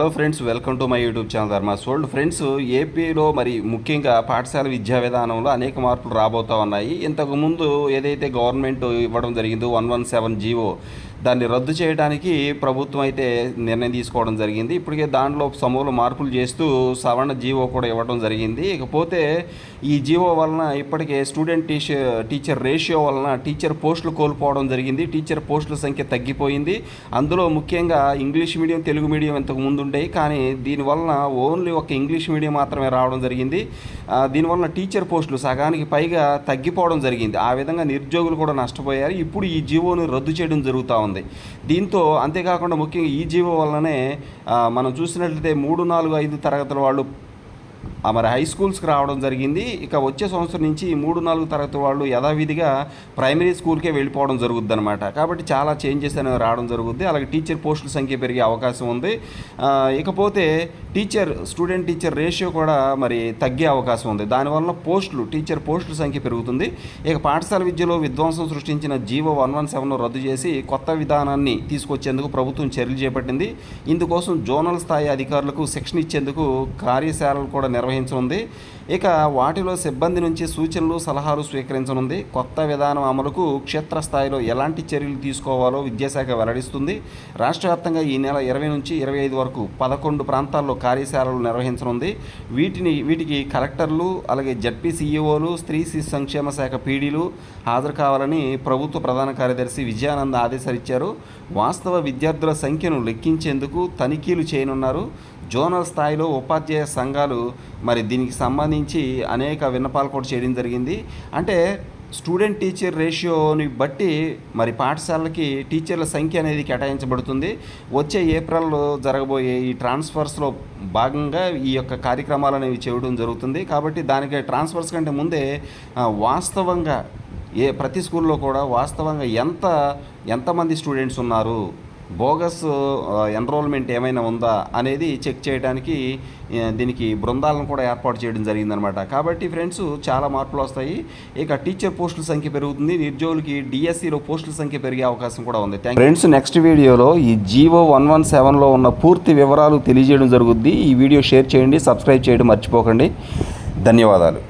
Hello friends welcome to my YouTube channel Dharma's world friends ఏపీలో మరి ముఖ్యంగా పాఠశాల విద్యా విధానంలో అనేక మార్పులు రాబోతా ఉన్నాయి. ఇంతకు ముందు ఏదైతే గవర్నమెంట్ ఇవ్వడం జరిగిందో వన్ వన్ సెవెన్ జీవో దాన్ని రద్దు చేయడానికి ప్రభుత్వం అయితే నిర్ణయం తీసుకోవడం జరిగింది. ఇప్పటికే దాంట్లో సమూల మార్పులు చేస్తూ సవరణ జీవో కూడా ఇవ్వడం జరిగింది. ఇకపోతే ఈ జీవో వలన ఇప్పటికే స్టూడెంట్ టీచర్ టీచర్ రేషియో వలన టీచర్ పోస్టులు కోల్పోవడం జరిగింది. టీచర్ పోస్టుల సంఖ్య తగ్గిపోయింది. అందులో ముఖ్యంగా ఇంగ్లీష్ మీడియం తెలుగు మీడియం ఇంతకు ముందు ఉండేవి కానీ దీనివలన ఓన్లీ ఒక ఇంగ్లీష్ మీడియం మాత్రమే రావడం జరిగింది. దీనివలన టీచర్ పోస్టులు సగానికి పైగా తగ్గిపోవడం జరిగింది. ఆ విధంగా నిరుద్యోగులు కూడా నష్టపోయారు. ఇప్పుడు ఈ జీవోను రద్దు చేయడం జరుగుతూ ఉంది. దీంతో అంతేకాకుండా ముఖ్యంగా ఈ జీవో వల్లనే మనం చూసినట్లయితే మూడు నాలుగు ఐదు తరగతుల వాళ్ళు మరి హై స్కూల్స్కి రావడం జరిగింది. ఇక వచ్చే సంవత్సరం నుంచి మూడు నాలుగు తరగతి వాళ్ళు యథావిధిగా ప్రైమరీ స్కూల్కే వెళ్ళిపోవడం జరుగుద్ది అనమాట కాబట్టి చాలా చేంజెస్ అనేవి రావడం జరుగుద్ది. అలాగే టీచర్ పోస్టుల సంఖ్య పెరిగే అవకాశం ఉంది. ఇకపోతే టీచర్ స్టూడెంట్ టీచర్ రేషియో కూడా మరి తగ్గే అవకాశం ఉంది. దానివల్ల పోస్టులు టీచర్ పోస్టుల సంఖ్య పెరుగుతుంది. ఇక పాఠశాల విద్యలో విధ్వంసం సృష్టించిన జీవో వన్ వన్ సెవెన్ రద్దు చేసి కొత్త విధానాన్ని తీసుకొచ్చేందుకు ప్రభుత్వం చర్యలు చేపట్టింది. ఇందుకోసం జోనల్ స్థాయి అధికారులకు శిక్షణ ఇచ్చేందుకు కార్యశాలలు కూడా నిర్వహించనుంది. ఇక వాటిలో సిబ్బంది నుంచి సూచనలు సలహాలు స్వీకరించనుంది. కొత్త విధానం అమలుకు క్షేత్రస్థాయిలో ఎలాంటి చర్యలు తీసుకోవాలో విద్యాశాఖ వెల్లడిస్తుంది. రాష్ట్ర వ్యాప్తంగా ఈ నెల ఇరవై నుంచి ఇరవై ఐదు వరకు పదకొండు ప్రాంతాల్లో కార్యశాలలు నిర్వహించనుంది. వీటిని వీటికి కలెక్టర్లు అలాగే జడ్పీ సీఈఓలు స్త్రీ శిశు సంక్షేమ శాఖ పీడీలు హాజరు కావాలని ప్రభుత్వ ప్రధాన కార్యదర్శి విజయానంద ఆదేశాలు ఇచ్చారు వాస్తవ విద్యార్థుల సంఖ్యను లెక్కించేందుకు తనిఖీలు చేయనున్నారు. జోనల్ స్థాయిలో ఉపాధ్యాయ సంఘాలు మరి దీనికి సంబంధించి అనేక విన్నపాలు కూడా చేయడం జరిగింది. అంటే స్టూడెంట్ టీచర్ రేషియోని బట్టి మరి పాఠశాలకి టీచర్ల సంఖ్య అనేది కేటాయించబడుతుంది. వచ్చే ఏప్రిల్లో జరగబోయే ఈ ట్రాన్స్ఫర్స్లో భాగంగా ఈ యొక్క కార్యక్రమాలు అనేవి చేయడం జరుగుతుంది. కాబట్టి దానికి ట్రాన్స్ఫర్స్ కంటే ముందే వాస్తవంగా ఏ ప్రతి స్కూల్లో కూడా వాస్తవంగా ఎంత ఎంతమంది స్టూడెంట్స్ ఉన్నారు? బోగస్ ఎన్రోల్మెంట్ ఏమైనా ఉందా అనేది చెక్ చేయడానికి దీనికి బృందాలను కూడా ఏర్పాటు చేయడం జరిగిందనమాట కాబట్టి ఫ్రెండ్స్ చాలా మార్పులు వస్తాయి. ఇక టీచర్ పోస్టుల సంఖ్య పెరుగుతుంది. నిరుద్యోగులకి డిఎస్సిలో పోస్టుల సంఖ్య పెరిగే అవకాశం కూడా ఉంది. ఫ్రెండ్స్ నెక్స్ట్ వీడియోలో ఈ జీవో వన్ వన్ సెవెన్లో ఉన్న పూర్తి వివరాలు తెలియజేయడం జరుగుద్ది. ఈ వీడియో షేర్ చేయండి సబ్స్క్రైబ్ చేయడం మర్చిపోకండి. ధన్యవాదాలు.